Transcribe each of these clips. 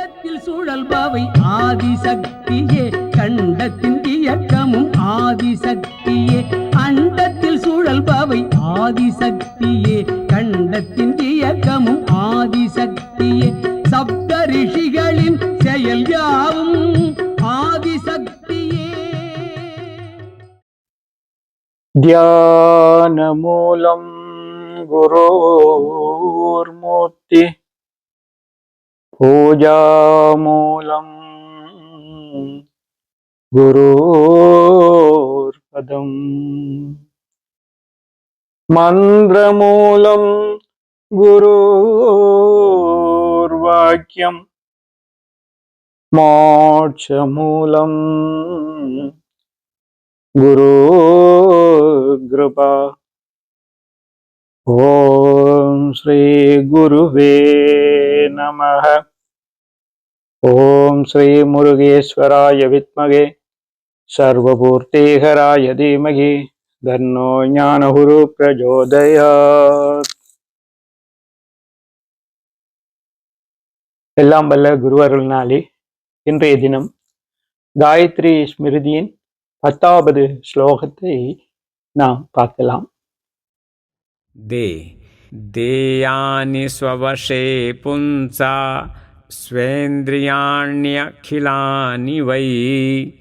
கண்டத்தில் சூழல்பவை ஆதிசக்தியே. கண்டத்தின் இயக்கமும் ஆதிசக்தியே. அண்டத்தில் சூழல்பவை ஆதிசக்தியே. கண்டத்தின் இயக்கமும் ஆதிசக்தியே. சப்த ரிஷிகளின் செயல் யாவும் ஆதிசக்தியே. தியான மூலம் குரோர் மூர்த்தி पूजामूलम् गुरोर्पदम् मन्द्रमूलं गुरूर्वाक्यं। मोक्षमूलम् गुरोगृपा ॐ श्रीगुरुवे नमः। ஓம் ஸ்ரீ முருகேஸ்வராய வித்மகே. சர்வபூர்த்திஹராய தீமகி. தன்னோ ஞானகுரு பிரஜோதயாத். எல்லாம் வல்ல குருவருள் நாளே இன்றைய தினம் காயத்ரி ஸ்மிருதியின் பத்தாவது ஸ்லோகத்தை நாம் பார்க்கலாம். தே தேயானி ஸ்வவசே புன்சா स्वेन्द्रियाण्यखिलानि वै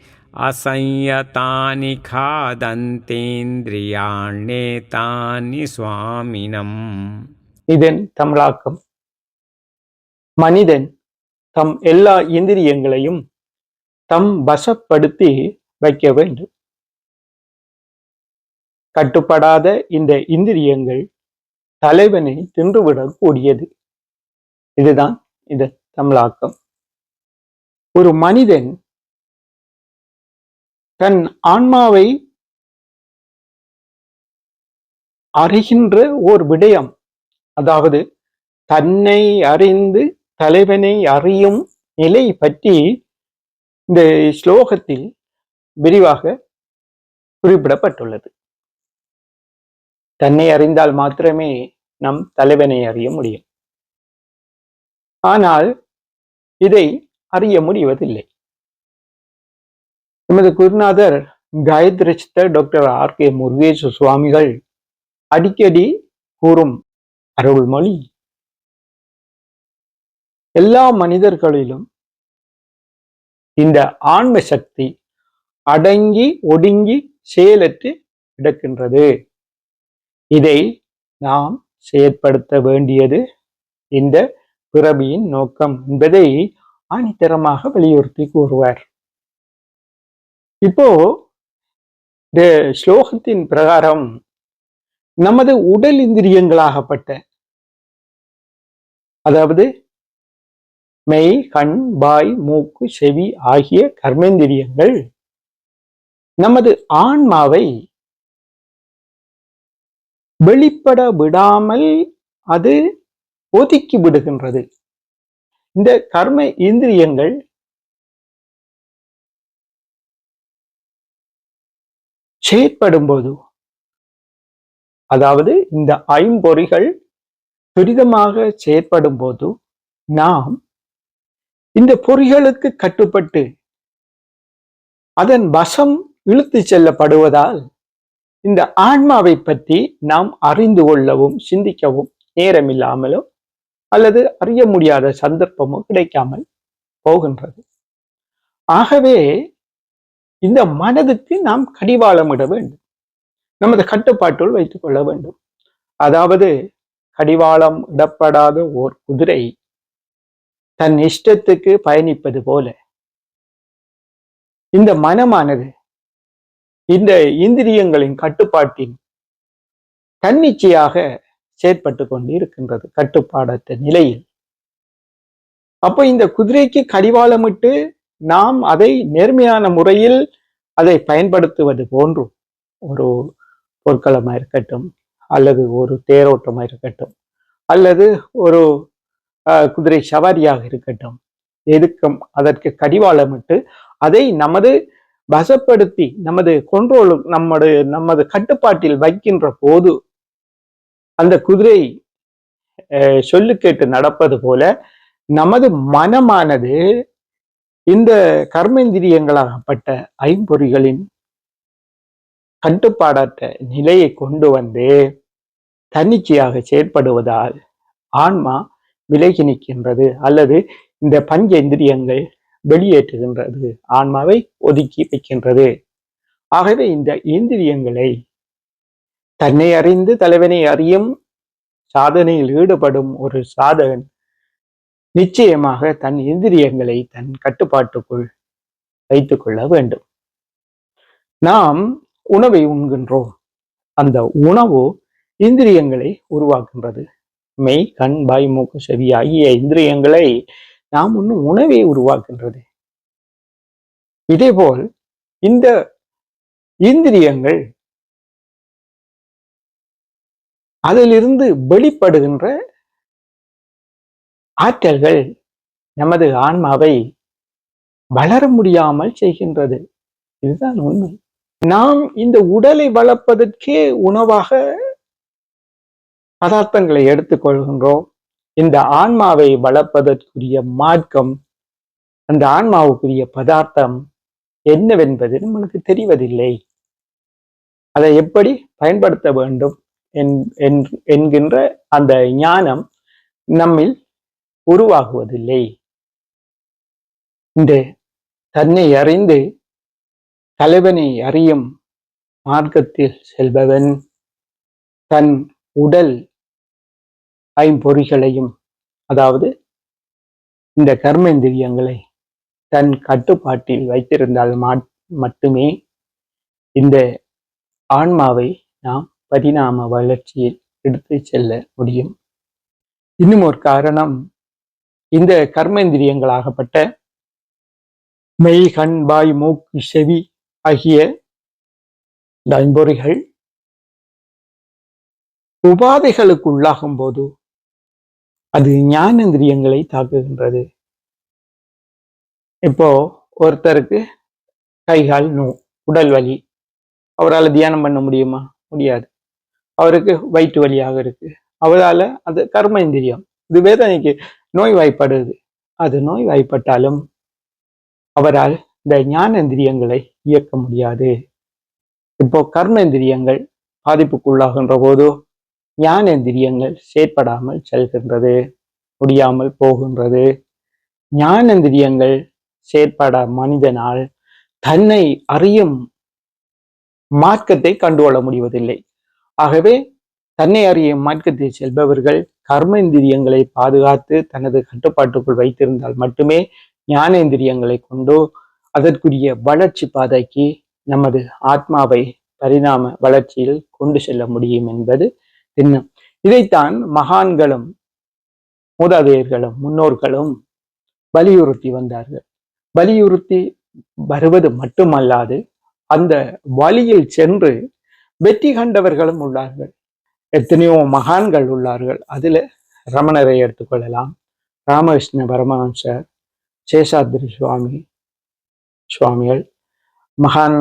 असंयतानि खादन्तेन्द्रियाण्येतानि स्वामिनम् இதன் தமிழாக்கம் மனிதன் தம் எல்லா இந்திரியங்களையும் தம் வசப்படுத்தி வைக்க வேண்டும் கட்டுப்படாத இந்த இந்திரியங்கள் தலைவனை தின்றுவிடக் கூடியது இதுதான் இந்த தமிழாக்கம் ஒரு மனிதன் தன் ஆன்மாவை அறிகின்ற ஓர் விடயம் அதாவது தன்னை அறிந்து தலைவனை அறியும் நிலை பற்றி இந்த ஸ்லோகத்தில் விரிவாக குறிப்பிடப்பட்டுள்ளது. தன்னை அறிந்தால் மாத்திரமே நம் தலைவனை அறிய முடியும். ஆனால் இதை அறிய முடிவதில்லை. எமது குருநாதர் Gayatri doctor R. K. Murugesh சுவாமிகள் அடிக்கடி கூறும் அருள்மொழி. எல்லா மனிதர்களிலும் இந்த ஆன்ம சக்தி அடங்கி ஒடுங்கி செயலற்று கிடக்கின்றது. இதை நாம் செயற்படுத்த வேண்டியது இந்த பிறவியின் நோக்கம் என்பதை ஆணித்தரமாக வலியுறுத்தி கூறுவார். இப்போ இந்த ஸ்லோகத்தின் பிரகாரம் நமது உடல் இந்திரியங்களாகப்பட்ட அதாவது மெய் கண் பாய் மூக்கு செவி ஆகிய கர்மேந்திரியங்கள் நமது ஆன்மாவை வெளிப்பட விடாமல் அது ஒதுக்கி விடுகின்றது. இந்த கர்ம இந்திரியங்கள் செயற்படும் போது அதாவது இந்த ஐம்பொறிகள் துரிதமாக செயற்படும் போது நாம் இந்த பொறிகளுக்கு கட்டுப்பட்டு அதன் வசம் இழுத்து செல்லப்படுவதால் இந்த ஆன்மாவை பற்றி நாம் அறிந்து கொள்ளவும் சிந்திக்கவும் நேரமில்லாமலும் அல்லது அறிய முடியாத சந்தர்ப்பமோ கிடைக்காமல் போகின்றது. ஆகவே இந்த மனதுக்கு நாம் கடிவாளமிட வேண்டும். நமது கட்டுப்பாட்டுள் வைத்துக் கொள்ள வேண்டும். அதாவது கடிவாளம் இடப்படாத ஓர் குதிரை தன் இஷ்டத்துக்கு பயணிப்பது போல. இந்த மனமானது இந்த இந்திரியங்களின் கட்டுப்பாட்டின் தன்னிச்சையாக செயற்பட்டு கொண்டு இருக்கின்றது கட்டுப்பாடற்ற நிலையில். அப்போ இந்த குதிரைக்கு கடிவாளமிட்டு நாம் அதை நேர்மையான முறையில் அதை பயன்படுத்துவது போன்றும் ஒரு பொற்களமாக இருக்கட்டும் அல்லது ஒரு தேரோட்டமா இருக்கட்டும் அல்லது ஒரு அஹ், குதிரை சவாரியாக இருக்கட்டும் எதுக்கும் அதற்கு கடிவாளமிட்டு அதை நமது வசப்படுத்தி நமது கொண்ட்ரோல் நம்முடைய நமது கட்டுப்பாட்டில் வைக்கின்ற போது அந்த குதிரை அஹ், சொல்லு கேட்டு நடப்பது போல நமது மனமானது இந்த கர்மேந்திரியங்களாகப்பட்ட ஐம்பொறிகளின் கட்டுப்பாடற்ற நிலையை கொண்டு வந்து தன்னிச்சையாக செயற்படுவதால் ஆன்மா விலகி நிற்கின்றது அல்லது இந்த பஞ்சேந்திரியங்கள் வெளியேற்றுகின்றது. ஆன்மாவை ஒதுக்கி வைக்கின்றது. ஆகவே இந்த இந்திரியங்களை தன்னை அறிந்து தலைவனை அறியும் சாதனையில் ஈடுபடும் ஒரு சாதகன். நிச்சயமாக தன் இந்திரியங்களை தன் கட்டுப்பாட்டுக்குள் வைத்துக் கொள்ள வேண்டும். நாம் உணவை உண்கின்றோம். அந்த உணவு இந்திரியங்களை உருவாக்குகின்றது மெய் கண் பாய் மூக்கு செவி ஆகிய இந்திரியங்களை நாம் உண்ணும் உணவை உருவாக்குகின்றது இதேபோல் இந்த இந்திரியங்கள் அதிலிருந்து வெளிப்படுகின்ற ஆற்றல்கள் நமது ஆன்மாவை வளர முடியாமல் செய்கின்றது. இதுதான் உண்மை. நாம் இந்த உடலை வளர்ப்பதற்கே உணவாக பதார்த்தங்களை எடுத்துக்கொள்கின்றோம் இந்த ஆன்மாவை வளர்ப்பதற்குரிய மார்க்கம் அந்த ஆன்மாவுக்குரிய பதார்த்தம் என்னவென்பது நம்மளுக்கு தெரிவதில்லை. அதை எப்படி பயன்படுத்த வேண்டும்? என்கின்ற அந்த ஞானம் நம்மில் உருவாகுவதில்லை. இந்த தன்னை அறிந்து தலைவனை அறியும் மார்க்கத்தில் செல்பவன் தன் உடல் ஐம்பொறிகளையும் அதாவது இந்த கர்மேந்திரியங்களை தன் கட்டுப்பாட்டில் வைத்திருந்தால் மட்டுமே இந்த ஆன்மாவை நாம் பரிணாம வளர்ச்சியில் எடுத்து செல்ல முடியும். இன்னும் ஒரு காரணம் இந்த கர்மேந்திரியங்களாகப்பட்ட மெய் கண் வாய் மூக்கு செவி ஆகிய இந்த ஐம்பொறிகள் உபாதைகளுக்கு உள்ளாகும் போது அது ஞானேந்திரியங்களை தாக்குகின்றது. இப்போ ஒருத்தருக்கு கை கால் நோ உடல் வலி அவரால் தியானம் பண்ண முடியுமா? முடியாது. அவருக்கு வயிற்று வலியாக இருக்கு. அவரால் அது கர்ம இந்திரியம். இது வேதனைக்கு நோய் வாய்ப்படுது. அது நோய் வாய்ப்பட்டாலும் அவரால் இந்த ஞானேந்திரியங்களை இயக்க முடியாது. இப்போ கர்மேந்திரியங்கள் பாதிப்புக்குள்ளாகின்ற போது ஞானேந்திரியங்கள் செயற்படாமல் செல்கின்றது முடியாமல் போகின்றது. ஞானேந்திரியங்கள் செயற்பட மனிதனால் தன்னை அறியும் மார்க்கத்தை கண்டுகொள்ள முடிவதில்லை. ஆகவே தன்னை அறியும் மார்க்கத்தை செல்பவர்கள் கர்மேந்திரியங்களை பாதுகாத்து தனது கட்டுப்பாட்டுக்குள் வைத்திருந்தால் மட்டுமே ஞானேந்திரியங்களை கொண்டு அதற்குரிய வளர்ச்சி பாதைக்கு நமது ஆத்மாவை பரிணாம வளர்ச்சியில் கொண்டு செல்ல முடியும் என்பது திண்ணம். இதைத்தான் மகான்களும் மூதாதையர்களும் முன்னோர்களும் வலியுறுத்தி வந்தார்கள். வலியுறுத்தி வருவது மட்டுமல்லாது அந்த வழியில் சென்று வெற்றி கண்டவர்களும் உள்ளார்கள். எத்தனையோ மகான்கள் உள்ளார்கள். அதில் ரமணரை எடுத்துக்கொள்ளலாம் ராமகிருஷ்ண பரமஹம்சர் சேஷாத்ரி சுவாமி சுவாமிகள் மகான்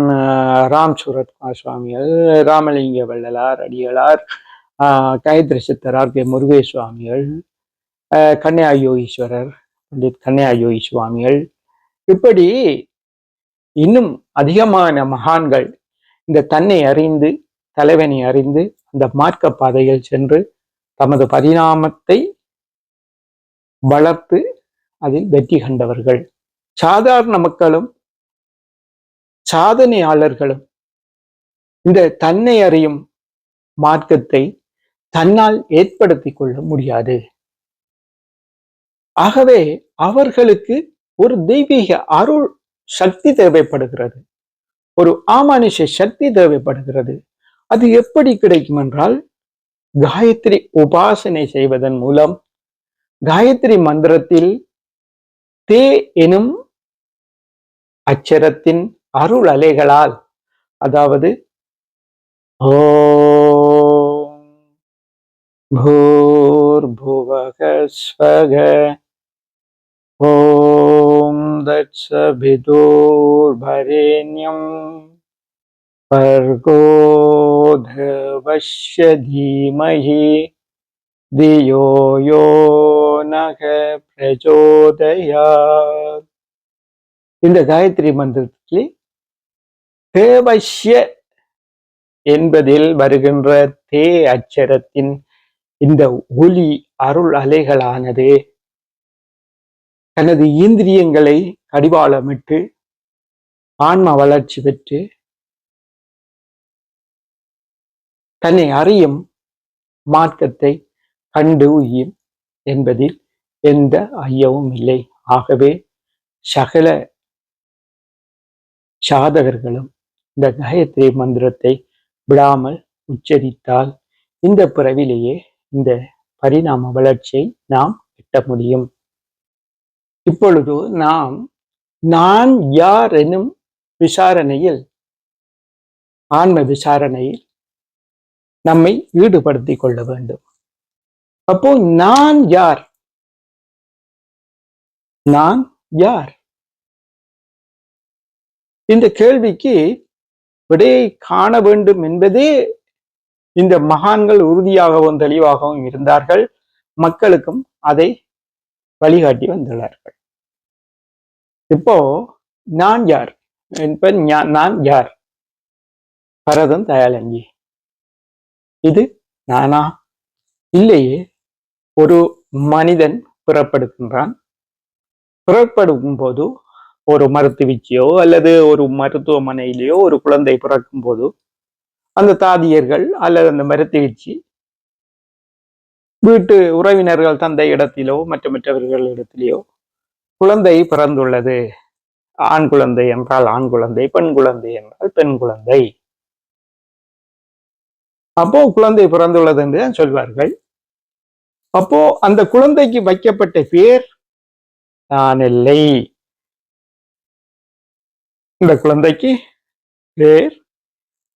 ராம் சூரத்குமார் சுவாமிகள் ராமலிங்க வள்ளலார் அடிகளார் ஆஹ், காயத்ரி கே. முருகேஷ் சுவாமிகள் ஆஹ், கன்னியா யோகீஸ்வரர் பண்டிட் கன்னியா யோகி சுவாமிகள். இப்படி இன்னும் அதிகமான மகான்கள் இந்த தன்னை அறிந்து தலைவனை அறிந்து அந்த மார்க்க பாதையில் சென்று தமது பரிணாமத்தை வளர்த்து அதில் வெற்றி கண்டவர்கள். சாதாரண மக்களும் சாதனையாளர்களும் இந்த தன்னை அறியும் மார்க்கத்தை தன்னால் ஏற்படுத்திக் கொள்ள முடியாது. ஆகவே அவர்களுக்கு ஒரு தெய்வீக அருள் சக்தி தேவைப்படுகிறது. ஒரு ஆமானுஷ சக்தி தேவைப்படுகிறது. அது எப்படி கிடைக்கும் என்றால் காயத்ரி உபாசனை செய்வதன் மூலம். காயத்ரி மந்திரத்தில் தே எனும் அச்சரத்தின் அருள் அலைகளால் அதாவது ஓ ஸ்வக ஓம் தட்சபிதோர்பரேண்யம் दत्सभिदुर्भरेण्यं भर्गो धवस्य धीमहि தியோ யோ நக பிரச்சோதயா இந்த காயத்ரி மந்திரத்தில் தேவஷ்ய என்பதில் வருகின்ற தே அச்சரத்தின் இந்த ஒலி அருள் அலைகளானது தனது இந்திரியங்களை கடிவாளமிட்டு ஆன்ம வளர்ச்சி பெற்று தன்னை அறியும் மார்க்கத்தை கண்டு உயும் என்பதில் எந்த ஐயமும் இல்லை. ஆகவே சகல சாதகர்களும் இந்த காயத்ரி மந்திரத்தை விடாமல் உச்சரித்தால் இந்த பிறவிலேயே இந்த பரிணாம வளர்ச்சியை நாம் எட்ட முடியும். இப்பொழுது நாம் நான் யார் எனும் விசாரணையில் ஆன்ம விசாரணையில் நம்மை ஈடுபடுத்திக் கொள்ள வேண்டும். அப்போ நான் யார்? நான் யார்? இந்த கேள்விக்கு விடையை காண வேண்டும் என்பதே இந்த மகான்கள் உறுதியாகவும் தெளிவாகவும் இருந்தார்கள். மக்களுக்கும் அதை வழிகாட்டி வந்துள்ளார்கள். இப்போ நான் யார்? இப்ப நான் யார்? பரதன் தயாளஞ்சி இது நானா? இல்லையே. ஒரு மனிதன் பிறப்படுகின்றான். பிறப்படும் போது ஒரு மருத்துவச்சியோ அல்லது ஒரு மருத்துவமனையிலேயோ ஒரு குழந்தை பிறக்கும் போது அந்த தாதியர்கள் அல்லது அந்த மருத்துவச்சி வீட்டு உறவினர்கள் தந்தை இடத்திலோ மற்ற மற்றவர்கள் இடத்திலேயோ குழந்தை பிறந்துள்ளது. ஆண் குழந்தை என்றால் ஆண் குழந்தை பெண் குழந்தை என்றால் பெண் குழந்தை. அப்போ குழந்தை பிறந்துள்ளது என்று தான் சொல்வார்கள். அப்போ அந்த குழந்தைக்கு வைக்கப்பட்ட பேர் நான் இல்லை. இந்த குழந்தைக்கு பேர்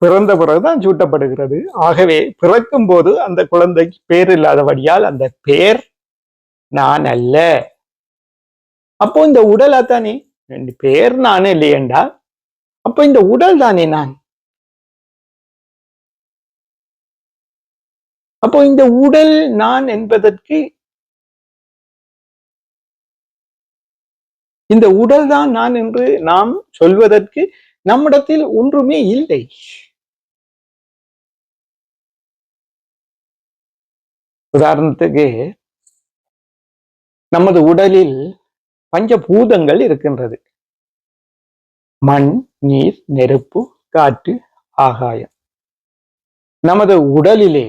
பிறந்த பிறகுதான் சூட்டப்படுகிறது. ஆகவே பிறக்கும் போது அந்த குழந்தைக்கு பேர் இல்லாதபடியால் அந்த பேர் நான் அல்ல. அப்போ இந்த உடல் தானே ரெண்டு பேர் நான் இல்லையெண்டா அப்போ இந்த உடல் தானே நான்? அப்போ இந்த உடல் நான் என்பதற்கு இந்த உடல் தான் நான் என்று நாம் சொல்வதற்கு நம்மிடத்தில் ஒன்றுமே இல்லை. உதாரணத்துக்கு நமது உடலில் பஞ்சபூதங்கள் இருக்கின்றது. மண் நீர் நெருப்பு காற்று ஆகாயம். நமது உடலிலே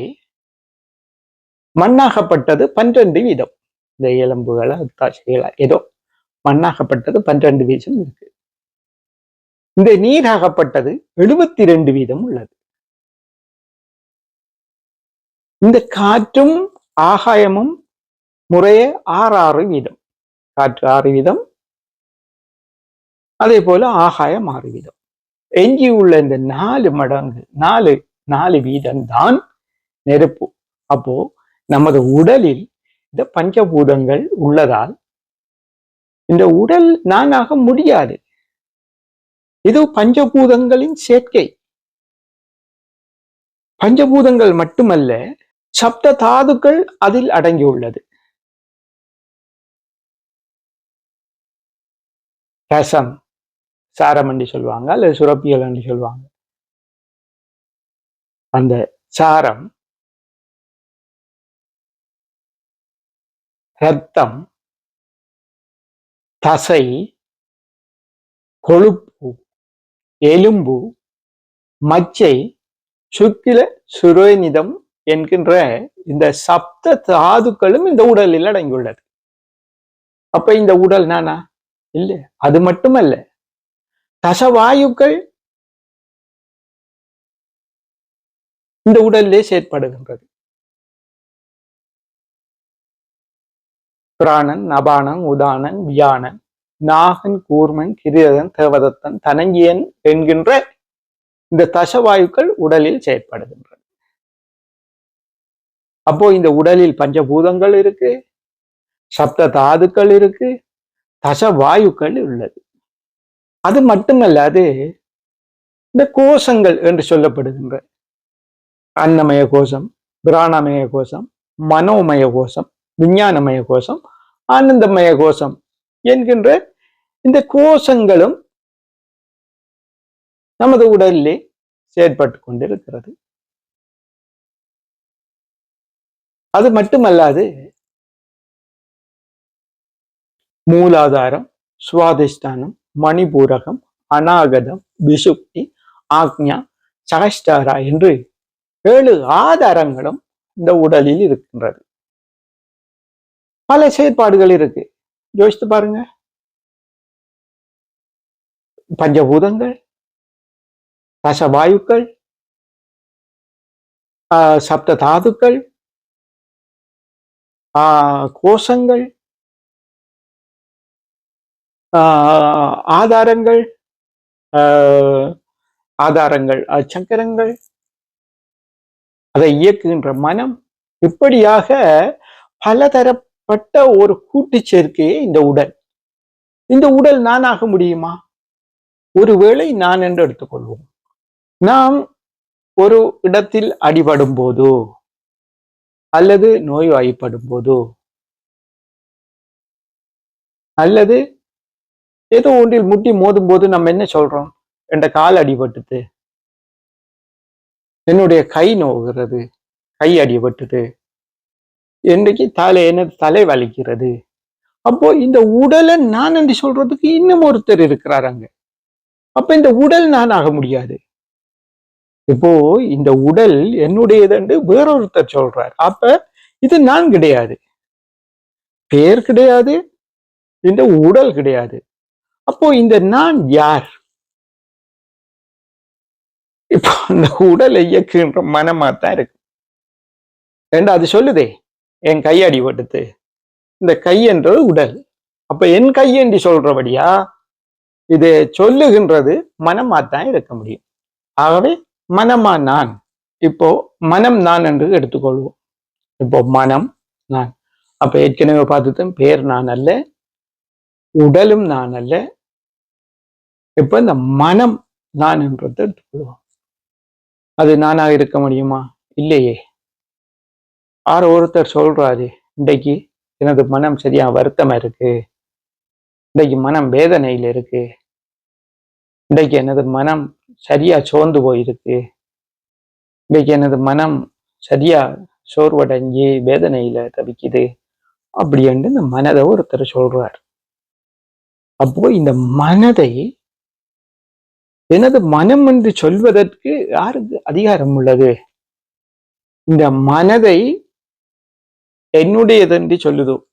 மண்ணாகப்பட்டது பன்னிரண்டு வீதம். இந்த எலும்புகளா தாட்சிகளா ஏதோ மண்ணாகப்பட்டது பன்னிரண்டு வீதம் இருக்கு. இந்த நீராகப்பட்டது எழுபத்தி ரெண்டு வீதம் உள்ளது. இந்த காற்றும் ஆகாயமும் முறையே ஆறு ஆறு வீதம். காற்று ஆறு வீதம். அதே போல ஆகாயம் ஆறு வீதம். எஞ்சி உள்ள இந்த நாலு மடங்கு நாலு நாலு வீதம் தான் நெருப்பு. அப்போ நமது உடலில் இந்த பஞ்சபூதங்கள் உள்ளதால் இந்த உடல் நானாக முடியாது. இது பஞ்சபூதங்களின் சேர்க்கை. பஞ்சபூதங்கள் மட்டுமல்ல சப்த தாதுக்கள் அதில் அடங்கியுள்ளது. ரசம் சாரம் என்று சொல்லுவாங்க அல்லது சுரப்பியல் என்று சொல்லுவாங்க. அந்த சாரம் ரத்தம் தசை கொழுப்பு எலும்பு மச்சை சுக்கில சுரோனிதம் என்கின்ற இந்த சப்த தாதுக்களும் இந்த உடலில் அடங்கியுள்ளது. அப்ப இந்த உடல் நானா? இல்ல அது மட்டுமல்ல. தசவாயுக்கள் இந்த உடலிலே செயற்படுகின்றது. பிராணன் நபானன் உதானன் வியானன் நாகன் கூர்மன் கிரியதன் தேவதத்தன் தனங்கியன் என்கின்ற இந்த தசவாயுக்கள் உடலில் செயற்படுகின்றன. அப்போ இந்த உடலில் பஞ்சபூதங்கள் இருக்கு சப்த தாதுக்கள் இருக்கு தசவாயுக்கள் உள்ளது. அது மட்டுமல்ல அது இந்த கோஷங்கள் என்று சொல்லப்படுகின்ற அன்னமய கோஷம் பிராணமய கோஷம் மனோமய கோஷம் விஞ்ஞானமய கோஷம் ஆனந்தமய கோஷம் என்கின்ற இந்த கோஷங்களும் நமது உடலிலே செயற்பட்டு கொண்டிருக்கிறது. அது மட்டுமல்லாது மூலாதாரம் சுவாதிஷ்டானம் மணிபூரகம் அநாகதம் விசுக்தி ஆக்ஞா சகஸ்டாரா என்று ஏழு ஆதாரங்களும் இந்த உடலில் இருக்கின்றது. பல செயற்பாடுகள் இருக்கு. யோசித்து பாருங்க. பஞ்சபூதங்கள் ரசவாயுக்கள் ஆஹ், சப்த தாதுக்கள் ஆஹ், கோஷங்கள் ஆஹ், ஆதாரங்கள் ஆஹ், ஆதாரங்கள் அஹ், சக்கரங்கள் அதை இயக்குகின்ற மனம் இப்படியாக பட்ட ஒரு கூட்டு சேர்க்கையே இந்த உடல். இந்த உடல் நானாக முடியுமா? ஒருவேளை நான் என்று எடுத்துக்கொள்வோம். நாம் ஒரு இடத்தில் அடிபடும் போதோ அல்லது நோய்வாய்ப்படும் போதோ அல்லது ஏதோ ஒன்றில் முட்டி மோதும் போது நம்ம என்ன சொல்றோம்? என்ற கால் அடிபட்டுது. என்னுடைய கை நோகிறது கை அடிபட்டுது. இன்றைக்கு தலை எனது தலை வலிக்கிறது. அப்போ இந்த உடலை நான் என்று சொல்றதுக்கு இன்னும் ஒருத்தர் இருக்கிறார் அங்க. அப்ப இந்த உடல் நான் ஆக முடியாது. இப்போ இந்த உடல் என்னுடையது என்று வேறொருத்தர் சொல்றார். அப்ப இது நான் கிடையாது. பேர் கிடையாது. இந்த உடல் கிடையாது. அப்போ இந்த நான் யார்? இப்போ அந்த உடலை இயக்குகின்ற மனமா தான் இருக்கு. ஏண்டா அது சொல்லுதே? என் கை அடிபட்டுது. இந்த கை என்றது உடல். அப்ப என் கை என்று சொல்றபடியா இது சொல்லுகின்றது மனமாத்தான் இருக்க முடியும். ஆகவே மனமா நான். இப்போ மனம் நான் என்று எடுத்துக்கொள்வோம். இப்போ மனம் நான். அப்ப ஏற்கனவே பார்த்துட்டோம் பேர் நான் அல்ல உடலும் நான் அல்ல. இப்ப இந்த மனம் நான் என்றதை எடுத்துக்கொள்வோம். அது நானாக இருக்க முடியுமா? இல்லையே. ஆறு ஒருத்தர் சொல்றாரு இன்றைக்கு எனது மனம் சரியா வருத்தமா இருக்கு? இன்றைக்கு மனம் வேதனையில இருக்கு? இன்றைக்கு எனது மனம் சரியா சோர்ந்து போயிருக்கு? இன்றைக்கு எனது மனம் சரியா சோர்வடைஞ்சு வேதனையில தவிக்குது? அப்படின்ட்டு இந்த மனதை ஒருத்தர் சொல்றார். அப்போ இந்த மனதை எனது மனம் என்று சொல்வதற்கு யாருக்கு அதிகாரம் உள்ளது? இந்த மனதை என்னுடையது என்று சொல்லுதோ?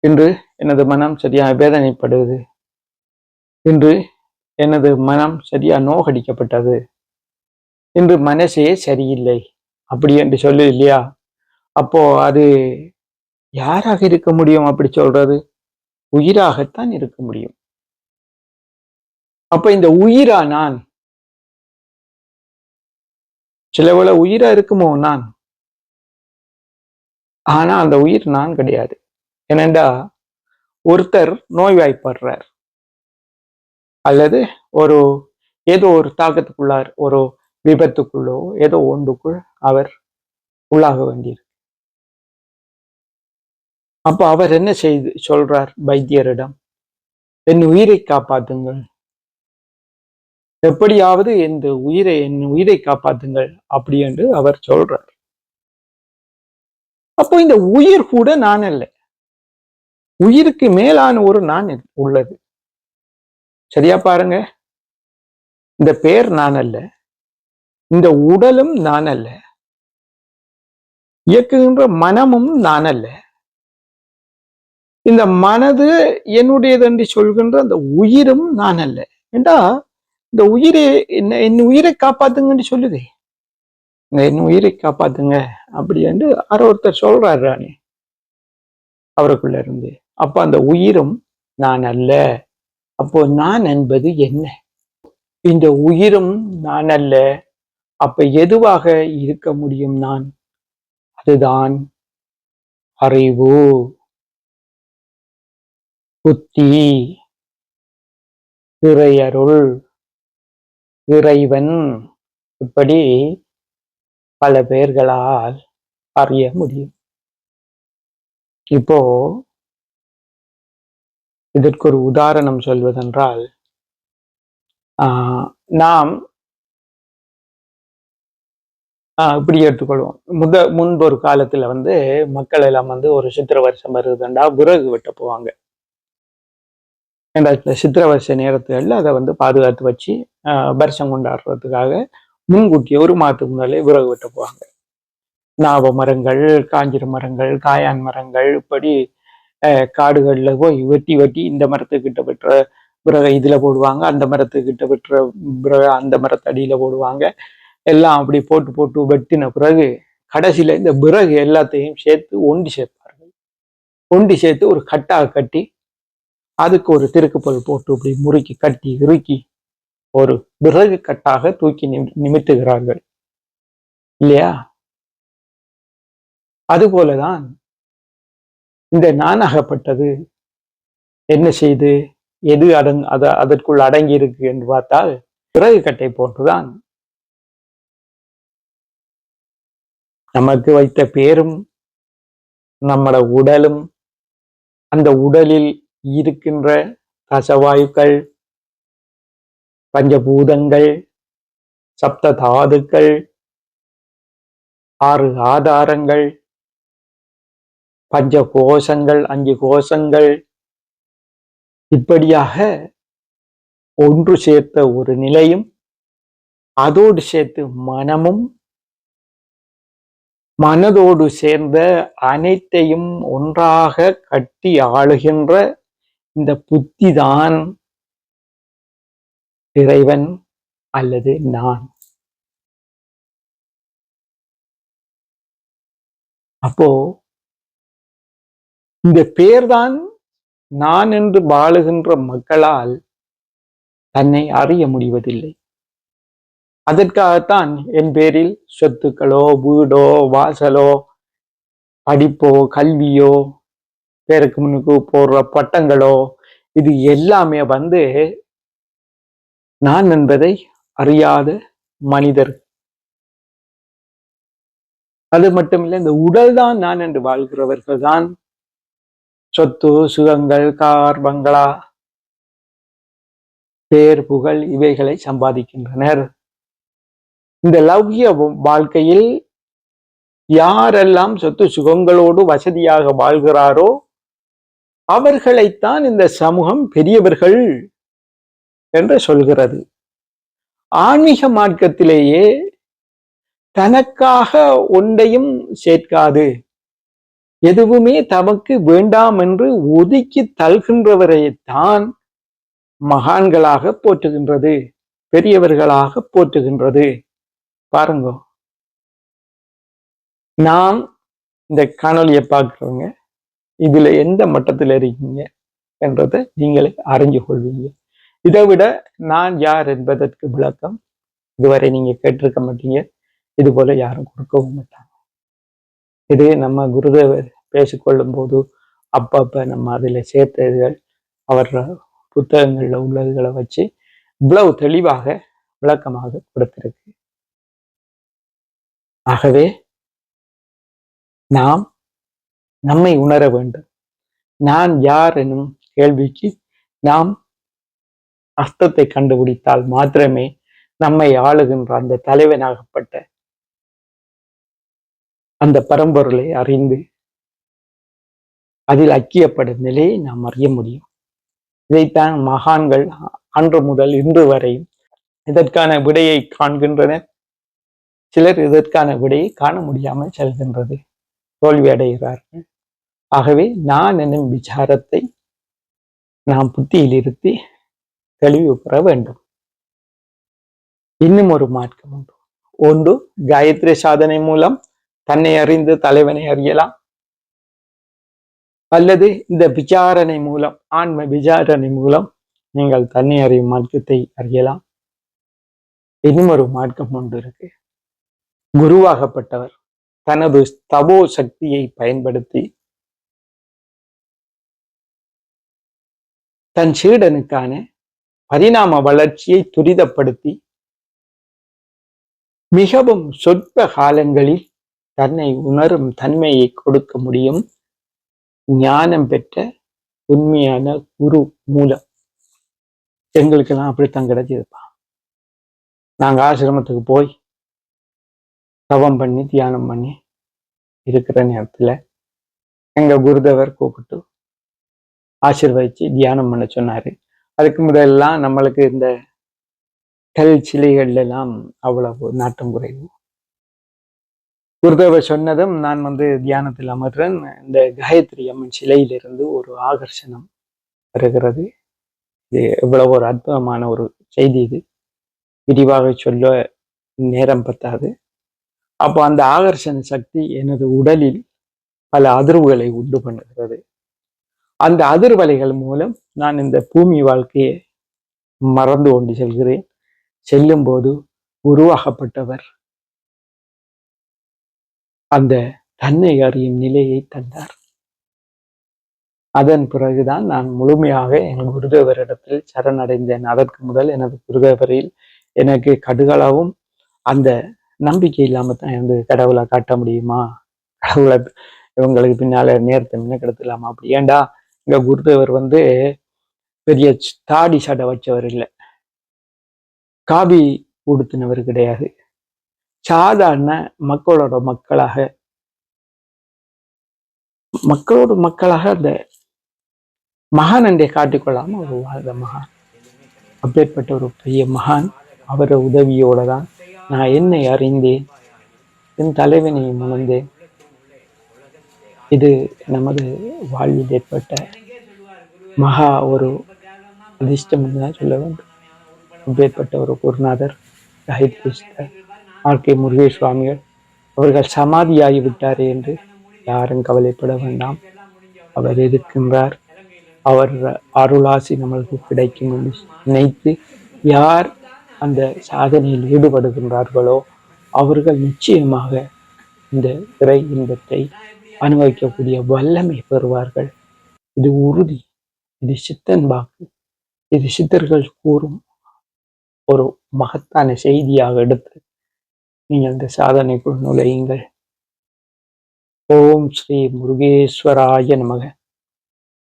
இன்று எனது மனம் சரியா வேதனைப்படுவது. இன்று எனது மனம் சரியா நோகடிக்கப்பட்டது. இன்று மனசே சரியில்லை. அப்படி என்று சொல்லு இல்லையா? அப்போ அது யாராக இருக்க முடியும் அப்படி சொல்றது? உயிராகத்தான் இருக்க முடியும். அப்ப இந்த உயிரா நான்? சிலவள உயிரா இருக்குமோ நான்? ஆனா அந்த உயிர் நான் கிடையாது. ஏனெண்டா ஒருத்தர் நோய்வாய்ப்படுறார். அல்லது ஒரு ஏதோ ஒரு தாக்கத்துக்குள்ளார் ஒரு விபத்துக்குள்ளோ ஏதோ ஒன்றுக்குள் அவர் உள்ளாக வேண்டியிருக்கு. அப்போ அவர் என்ன செய்து சொல்றார் வைத்தியரிடம்? என் உயிரை காப்பாத்துங்கள். எப்படியாவது இந்த உயிரை என் உயிரை காப்பாத்துங்கள் அப்படி என்று அவர் சொல்றார். அப்போ இந்த உயிர் கூட நான் அல்ல. உயிருக்கு மேலான ஒரு நான் உள்ளது. சரியா பாருங்க. இந்த பேர் நான் அல்ல. இந்த உடலும் நான் அல்ல. இயக்குகின்ற மனமும் நான் அல்ல. இந்த மனது என்னுடையது என்று சொல்கின்ற அந்த உயிரும் நான் அல்ல. ஏண்டா? இந்த உயிரை என்ன என் உயிரை காப்பாத்துங்கன்னு சொல்லுதே. என் உயிரை காப்பாத்துங்க அப்படி என்று யாரோ ஒருத்தர் சொல்றாரு ராணி. அவருக்குள்ள இருந்து அப்ப அந்த உயிரும் நான் அல்ல. அப்போ நான் என்பது என்ன? இந்த உயிரும் நான் அல்ல. அப்ப எதுவாக இருக்க முடியும் நான்? அதுதான் அறிவு. புத்தி. இறையருள் இறைவன். இப்படி பல பெயர்களால் அறிய முடியும். இப்போ இதற்கு ஒரு உதாரணம் சொல்வதென்றால் ஆஹ், நாம் ஆஹ், இப்படி எடுத்துக்கொள்வோம். முத முன்பு ஒரு காலத்துல வந்து மக்கள் எல்லாம் வந்து ஒரு சித்திர வருஷம் வருதுண்டா விறகு வெட்ட போவாங்க. இந்த சித்திர வருஷ நேரத்துல அதை வந்து பாதுகாத்து வச்சு ஆஹ், வருஷம் கொண்டாடுறதுக்காக முன்கூட்டியே ஒரு மாதத்துக்கு முன்னாலே விறகு வெட்ட போவாங்க நாவ மரங்கள் காஞ்சிர மரங்கள் காயான் மரங்கள் இப்படி காடுகளில் போய் வெட்டி வெட்டி இந்த மரத்துக்கிட்ட பெற்ற விறகை இதில் போடுவாங்க அந்த மரத்துக்கிட்ட பெற்ற விறகை அந்த மரத்தடியில் போடுவாங்க. எல்லாம் அப்படி போட்டு போட்டு வெட்டின பிறகு கடைசியில் இந்த விறகு எல்லாத்தையும் சேர்த்து ஒண்டி சேர்ப்பார்கள். ஒண்டி சேர்த்து ஒரு கட்டாக கட்டி அதுக்கு ஒரு திருக்குப்பல் போட்டு இப்படி முறுக்கி கட்டி இறுக்கி ஒரு விறகு கட்டாக தூக்கி நிமித்துகிறார்கள். இல்லையா? அதுபோலதான் இந்த நானாகப்பட்டது என்ன செய்து எது அடங் அத அதற்குள் அடங்கி இருக்கு என்று பார்த்தால் விறகு கட்டை போன்றுதான். நமக்கு வைத்த பேரும் நம்மட உடலும் அந்த உடலில் இருக்கின்ற கசவாயுக்கள் பஞ்சபூதங்கள் சப்த தாதுக்கள் ஆறு ஆதாரங்கள் பஞ்ச கோஷங்கள் அஞ்சு கோஷங்கள். இப்படியாக ஒன்று சேர்த்த ஒரு நிலையும் அதோடு சேர்த்து மனமும் மனதோடு சேர்ந்த அனைத்தையும் ஒன்றாக கட்டி ஆளுகின்ற இந்த புத்திதான் இறைவன் அல்லது நான். அப்போ இந்த பேர்தான் நான் என்று வாழுகின்ற மக்களால் தன்னை அறிய முடிவதில்லை. அதற்காகத்தான் என் பேரில் சொத்துக்களோ வீடோ வாசலோ படிப்போ கல்வியோ பேருக்கு முன்னுக்கு போடுற பட்டங்களோ இது எல்லாமே வந்து நான் என்பதை அறியாத மனிதர். அது மட்டுமில்லை இந்த உடல் தான் நான் என்று வாழ்கிறவர்கள் தான் சொத்து சுகங்கள் கார் பங்களா பேர் புகழ் இவைகளை சம்பாதிக்கின்றனர். இந்த லௌகிய வ- வாழ்க்கையில் யாரெல்லாம் சொத்து சுகங்களோடு வசதியாக வாழ்கிறாரோ அவர்களைத்தான் இந்த சமூகம் பெரியவர்கள். என்று சொல்கிறது. ஆன்மீக மார்க்கத்திலேயே தனக்காக ஒன்றையும் சேர்க்காது. எதுவுமே தமக்கு வேண்டாம் என்று ஒதுக்கி தல்கின்றவரைத்தான் மகான்களாக போற்றுகின்றது பெரியவர்களாக போற்றுகின்றது. பாருங்க. நாம் இந்த காணொலியை பார்க்குறவங்க இதுல எந்த மட்டத்தில் இருக்கீங்க என்றதை நீங்களே அறிஞ்சு கொள்வீங்க. இதை விட நான் யார் என்பதற்கு விளக்கம் இதுவரை நீங்க கேட்டிருக்க மாட்டீங்க. இது போல யாரும் கொடுக்கவும் மாட்டாங்க. இது நம்ம குருதேவர் பேசிக்கொள்ளும் போது அப்பப்ப நம்ம அதுல சேர்த்ததுகள் அவர் புத்தகங்கள்ல உள்ளதுகளை வச்சு இவ்வளவு தெளிவாக விளக்கமாக கொடுத்திருக்கு. ஆகவே நாம் நம்மை உணர வேண்டும். நான் யார் எனும் கேள்விக்கு நாம் அர்த்தத்தை கண்டுபிடித்தால் மாத்திரமே நம்மை ஆளுகின்ற அந்த தலைவனாகப்பட்ட அந்த பரம்பொருளை அறிந்து அதில் ஐக்கியப்படும் நிலையை நாம் அறிய முடியும். இதைத்தான் மகான்கள் அன்று முதல் இன்று வரையும் இதற்கான விடையை காண்கின்றனர். சிலர் இதற்கான விடையை காண முடியாமல் செல்கின்றது. தோல்வி அடைகிறார்கள். ஆகவே நான் என்னும் விசாரத்தை நாம் புத்தியில் இருத்தி தெளிவு பெற வேண்டும் இன்னும் ஒரு மார்க்கம் உண்டு. ஒன்று காயத்ரி சாதனை மூலம் தன்னை அறிந்து தலைவனை அறியலாம். அல்லது இந்த விசாரணை மூலம் ஆன்ம விசாரணை மூலம் நீங்கள் தன்னை அறியும் மார்க்கத்தை அறியலாம். இன்னும் ஒரு மார்க்கம் ஒன்று இருக்கு. குருவாகப்பட்டவர் தனது தபோ சக்தியை பயன்படுத்தி தன் சீடனுக்கான பரிணாம வளர்ச்சியை துரிதப்படுத்தி மிகவும் சொற்ப காலங்களில் தன்னை உணரும் தன்மையை கொடுக்க முடியும். ஞானம் பெற்ற உண்மையான குரு மூலம். எங்களுக்கெல்லாம் அப்படித்தான் கிடைச்சதுப்பா நாங்க ஆசிரமத்துக்கு போய் தவம் பண்ணி தியானம் பண்ணி இருக்கிற நேரத்துல எங்க குருதேவர் கூப்பிட்டு ஆசிர்வதிச்சு தியானம் பண்ண சொன்னாரு. அதுக்கு முதல்லாம் நம்மளுக்கு இந்த கல் சிலைகள்லாம் அவ்வளவு நாட்டம் குறைவு. குருதேவர் சொன்னதும் நான் வந்து தியானத்தில் அமர்றேன். இந்த காயத்ரி அம்மன் சிலையிலிருந்து ஒரு ஆகர்ஷணம் வருகிறது. இது எவ்வளவு ஒரு அற்புதமான ஒரு செய்தி இது. விரிவாக சொல்ல நேரம் பத்தாது. அப்போ அந்த ஆகர்ஷண சக்தி எனது உடலில் பல அதிர்வுகளை உண்டு பண்ணுகிறது. அந்த அதிர்வலைகள் மூலம் நான் இந்த பூமி வாழ்க்கையை மறந்து கொண்டு செல்கிறேன். செல்லும் போது உருவாகப்பட்டவர் அந்த தன்னை அறியும் நிலையை தந்தார். அதன் பிறகுதான் நான் முழுமையாக என் குருதேவரிடத்தில் சரணடைந்தேன். அதற்கு முதல் எனது குருதேவரில் எனக்கு கடுகளவும் அந்த நம்பிக்கை இல்லாமல் தான் எனக்கு கடவுளை காட்ட முடியுமா? கடவுளை இவங்களுக்கு பின்னால நேரத்தை மின்னக்கெடுத்துலாமா அப்படி? ஏன்டா இங்கே குருதேவர் வந்து பெரிய தாடி சடை வச்சவர் இல்லை. காபி உடுத்தினவர் கிடையாது. சாதாரண மக்களோட மக்களாக மக்களோட மக்களாக அந்த மகான் என்றே காட்டிக்கொள்ளாமல் ஒரு வாழ்ந்த மகான். அப்பேற்பட்ட ஒரு பெரிய மகான். அவர உதவியோட தான் நான் என்னை அறிந்தேன். என் தலைவனை உணர்ந்தேன். இது நமது வாழ்வில் ஏற்பட்ட மகா ஒரு அதிர்ஷ்டம் என்று தான் சொல்ல வேண்டும். அப்பேற்பட்ட ஒரு குருநாதர் சாஹித் கிருஷ்ணர் ஆர். கே. முருகேஷ் சுவாமிகள் அவர்கள் சமாதியாகி விட்டாரே என்று யாரும் கவலைப்பட வேண்டாம். அவர் இருக்கின்றார். அவர் அருளாசி நம்மளுக்கு கிடைக்கும் என்று நினைத்து யார் அந்த சாதனையில் ஈடுபடுகின்றார்களோ அவர்கள் நிச்சயமாக இந்த இறை இன்பத்தை அனுபவிக்கக்கூடிய வல்லமை பெறுவார்கள். இது உறுதி இது சித்தன் வாக்கு. இது சித்தர்கள் கூறும் ஒரு மகத்தான செய்தியாக எடுத்து நீங்கள் இந்த சாதனைக்குள் நுழையுங்கள். ஓம் ஸ்ரீ முருகேஸ்வராய நமக.